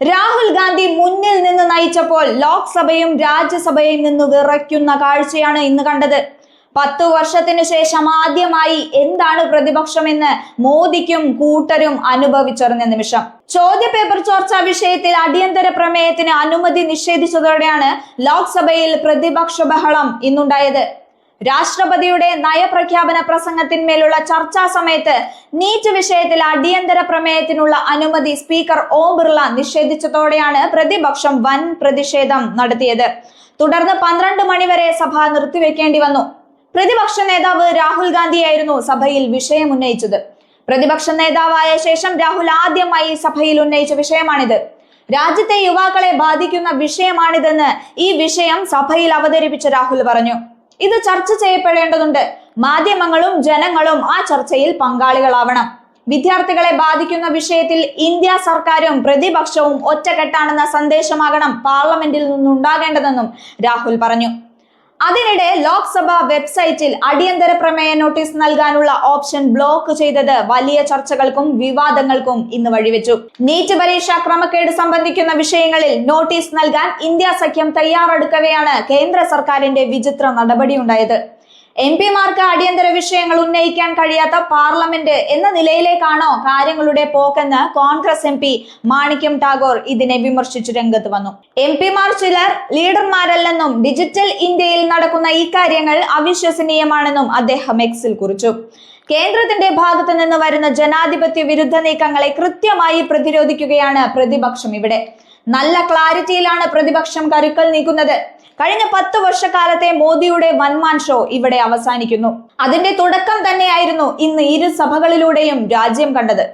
രാഹുൽ ഗാന്ധി മുന്നിൽ നിന്ന് നയിച്ചപ്പോൾ ലോക്സഭയും രാജ്യസഭയും നിന്ന് വിറയ്ക്കുന്ന കാഴ്ചയാണ് ഇന്ന് കണ്ടത്. പത്തു വർഷത്തിനു ശേഷം ആദ്യമായി എന്താണ് പ്രതിപക്ഷമെന്ന് മോദിക്കും കൂട്ടരും അനുഭവിച്ചറിഞ്ഞ നിമിഷം. ചോദ്യ പേപ്പർ ചോർച്ചാ വിഷയത്തിൽ അടിയന്തര പ്രമേയത്തിന് അനുമതി നിഷേധിച്ചതോടെയാണ് ലോക്സഭയിൽ പ്രതിപക്ഷ ബഹളം ഇന്നുണ്ടായത്. രാഷ്ട്രപതിയുടെ നയപ്രഖ്യാപന പ്രസംഗത്തിന്മേലുള്ള ചർച്ചാ സമയത്ത് നീറ്റ് വിഷയത്തിൽ അടിയന്തര പ്രമേയത്തിനുള്ള അനുമതി സ്പീക്കർ ഓം ബിർള നിഷേധിച്ചതോടെയാണ് പ്രതിപക്ഷം വൻ പ്രതിഷേധം നടത്തിയത്. തുടർന്ന് പന്ത്രണ്ട് മണിവരെ സഭ നിർത്തിവെക്കേണ്ടി വന്നു. പ്രതിപക്ഷ നേതാവ് രാഹുൽ ഗാന്ധിയായിരുന്നു സഭയിൽ വിഷയം ഉന്നയിച്ചത്. പ്രതിപക്ഷ നേതാവായ ശേഷം രാഹുൽ ആദ്യമായി സഭയിൽ ഉന്നയിച്ച വിഷയമാണിത്. രാജ്യത്തെ യുവാക്കളെ ബാധിക്കുന്ന വിഷയമാണിതെന്ന് ഈ വിഷയം സഭയിൽ അവതരിപ്പിച്ച രാഹുൽ പറഞ്ഞു. ഇത് ചർച്ച ചെയ്യപ്പെടേണ്ടതുണ്ട്. മാധ്യമങ്ങളും ജനങ്ങളും ആ ചർച്ചയിൽ പങ്കാളികളാവണം. വിദ്യാർത്ഥികളെ ബാധിക്കുന്ന വിഷയത്തിൽ ഇന്ത്യ സർക്കാരും പ്രതിപക്ഷവും ഒറ്റക്കെട്ടാണെന്ന സന്ദേശമാകണം പാർലമെന്റിൽ നിന്നുണ്ടാകേണ്ടതെന്നും രാഹുൽ പറഞ്ഞു. അതിനിടെ ലോക്സഭ വെബ്സൈറ്റിൽ അടിയന്തര പ്രമേയ നോട്ടീസ് നൽകാനുള്ള ഓപ്ഷൻ ബ്ലോക്ക് ചെയ്തത് വലിയ ചർച്ചകൾക്കും വിവാദങ്ങൾക്കും ഇന്ന് വഴിവെച്ചു. നീറ്റ് പരീക്ഷ ക്രമക്കേട് സംബന്ധിക്കുന്ന വിഷയങ്ങളിൽ നോട്ടീസ് നൽകാൻ ഇന്ത്യ സഖ്യം തയ്യാറെടുക്കവെയാണ് കേന്ദ്ര സർക്കാരിന്റെ വിചിത്ര നടപടിയുണ്ടായത്. എം പിമാർക്ക് അടിയന്തര വിഷയങ്ങൾ ഉന്നയിക്കാൻ കഴിയാത്ത പാർലമെന്റ് എന്ന നിലയിലേക്കാണോ കാര്യങ്ങളുടെ പോക്കെന്ന് കോൺഗ്രസ് എം പി മാണിക്യം ടാഗോർ ഇതിനെ വിമർശിച്ചു രംഗത്ത് വന്നു. എം പിമാർ ചിലർ ലീഡർമാരല്ലെന്നും ഡിജിറ്റൽ ഇന്ത്യയിൽ നടക്കുന്ന ഈ കാര്യങ്ങൾ അവിശ്വസനീയമാണെന്നും അദ്ദേഹം എക്സിൽ കുറിച്ചു. കേന്ദ്രത്തിന്റെ ഭാഗത്തു നിന്ന് വരുന്ന ജനാധിപത്യ വിരുദ്ധ നീക്കങ്ങളെ കൃത്യമായി പ്രതിരോധിക്കുകയാണ് പ്രതിപക്ഷം ഇവിടെ. നല്ല ക്ലാരിറ്റിയിലാണ് പ്രതിപക്ഷം കരുക്കൾ നീക്കുന്നത്. കഴിഞ്ഞ പത്ത് വർഷക്കാലത്തെ മോദിയുടെ വൻമാൻ ഷോ ഇവിടെ അവസാനിക്കുന്നു. അതിന്റെ തുടക്കം തന്നെയായിരുന്നു ഇന്ന് ഇരു സഭകളിലൂടെയും രാജ്യം കണ്ടത്.